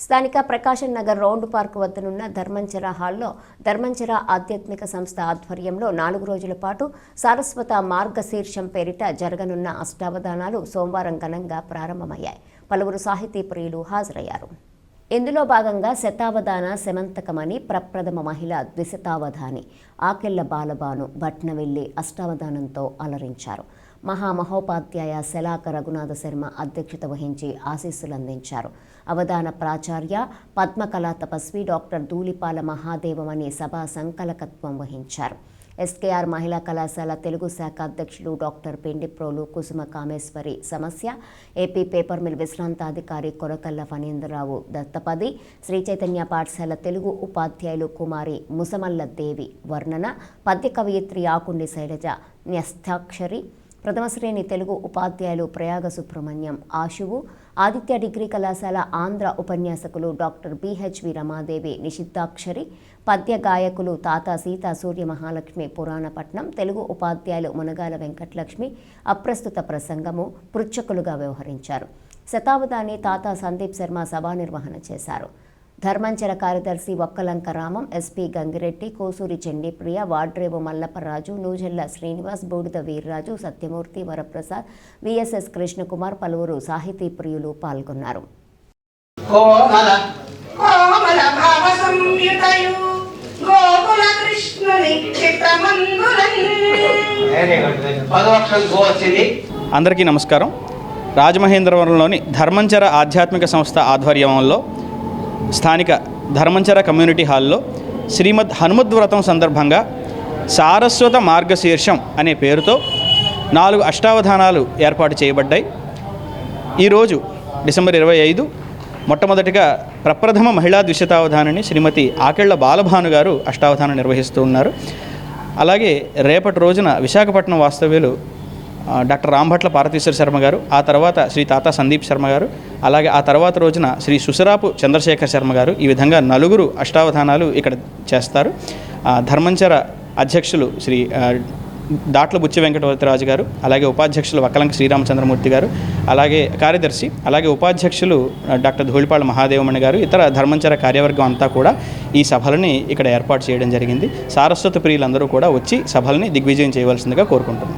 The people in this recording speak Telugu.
స్థానిక ప్రకాశం నగర్ రౌండ్ పార్క్ వద్దనున్న ధర్మంచర హాల్లో ధర్మంచర ఆధ్యాత్మిక సంస్థ ఆధ్వర్యంలో నాలుగు రోజుల పాటు సారస్వత మార్గశీర్షం పేరిట జరగనున్న అష్టావధానాలు సోమవారం ఘనంగా ప్రారంభమయ్యాయి. పలువురు సాహితీ ప్రియులు హాజరయ్యారు. ఇందులో భాగంగా శతావధాన శమంతకమని ప్రప్రథమ మహిళ ద్విశతావధాని ఆకెళ్ళ బాలబాను భట్నవెల్లి అష్టావధానంతో అలరించారు. మహామహోపాధ్యాయ శలాక రఘునాథ శర్మ అధ్యక్షత వహించి ఆశీస్సులు అందించారు. అవధాన ప్రాచార్య పద్మకళా తపస్వి డాక్టర్ ధూళిపాల మహాదేవమని సభా సంకలకత్వం వహించారు. ఎస్కేఆర్ మహిళా కళాశాల తెలుగు శాఖ అధ్యక్షులు డాక్టర్ పెండిప్రోలు కుసుమ కామేశ్వరి సమస్య ఏపీ పేపర్ మిల్ విశ్రాంతాధికారి కొరకల్ల ఫణీంద్రరావు దత్తపది శ్రీ చైతన్య పాఠశాల తెలుగు ఉపాధ్యాయులు కుమారి ముసమల్ల దేవి వర్ణన పద్య కవయిత్రి ఆకుండి శైలజ న్యస్తాక్షరి ప్రథమ శ్రేణి తెలుగు ఉపాధ్యాయులు ప్రయాగ సుబ్రహ్మణ్యం ఆశువు ఆదిత్య డిగ్రీ కళాశాల ఆంధ్ర ఉపన్యాసకులు డాక్టర్ బిహెచ్వి రమాదేవి నిషిద్ధాక్షరి పద్య గాయకులు తాత సీత సూర్య మహాలక్ష్మి పురాణపట్నం తెలుగు ఉపాధ్యాయులు మునగాల వెంకటలక్ష్మి అప్రస్తుత ప్రసంగము పృచ్ఛకులుగా వ్యవహరించారు. శతావధాని తాత సందీప్ శర్మ సభా నిర్వహణ చేశారు. ధర్మంచర కార్యదర్శి ఒక్కలంక రామం ఎస్పీ గంగిరెడ్డి కోసూరి చెండిప్రియ వాడ్రేవు మల్లప్పరాజు నూజెల్ల శ్రీనివాస్ బూడిద వీర్రాజు సత్యమూర్తి వరప్రసాద్ విఎస్ఎస్ కృష్ణకుమార్ పలువురు సాహితీ ప్రియులు పాల్గొన్నారు. అందరికీ నమస్కారం. రాజమహేంద్రవరంలోని ధర్మంచర ఆధ్యాత్మిక సంస్థ ఆధ్వర్యంలో స్థానిక ధర్మంచర కమ్యూనిటీ హాల్లో శ్రీమద్ హనుమద్ వ్రతం సందర్భంగా సారస్వత మార్గశీర్షం అనే పేరుతో నాలుగు అష్టావధానాలు ఏర్పాటు చేయబడ్డాయి. ఈరోజు డిసెంబర్ ఇరవై ఐదు మొట్టమొదటిగా ప్రప్రథమ మహిళా ద్విశతావధానాన్ని శ్రీమతి ఆకెళ్ళ బాలభాను గారు అష్టావధానం నిర్వహిస్తూ ఉన్నారు. అలాగే రేపటి రోజున విశాఖపట్నం వాస్తవ్యులు డాక్టర్ రాంభట్ల పార్వతీశ్వర శర్మ గారు ఆ తర్వాత శ్రీ తాత సందీప్ శర్మ గారు అలాగే ఆ తర్వాత రోజున శ్రీ సుసరాపు చంద్రశేఖర్ శర్మ గారు ఈ విధంగా నలుగురు అష్టావధానాలు ఇక్కడ చేస్తారు. ధర్మంచర అధ్యక్షులు శ్రీ దాట్ల బుచ్చి వెంకటవతిరాజు గారు అలాగే ఉపాధ్యక్షులు వక్కలంక శ్రీరామచంద్రమూర్తి గారు అలాగే కార్యదర్శి అలాగే ఉపాధ్యక్షులు డాక్టర్ ధూళిపాళ మహాదేవమణి గారు ఇతర ధర్మంచర కార్యవర్గం అంతా కూడా ఈ సభలని ఇక్కడ ఏర్పాటు చేయడం జరిగింది. సారస్వత ప్రియులందరూ కూడా వచ్చి సభల్ని దిగ్విజయం చేయవలసిందిగా కోరుకుంటున్నాం.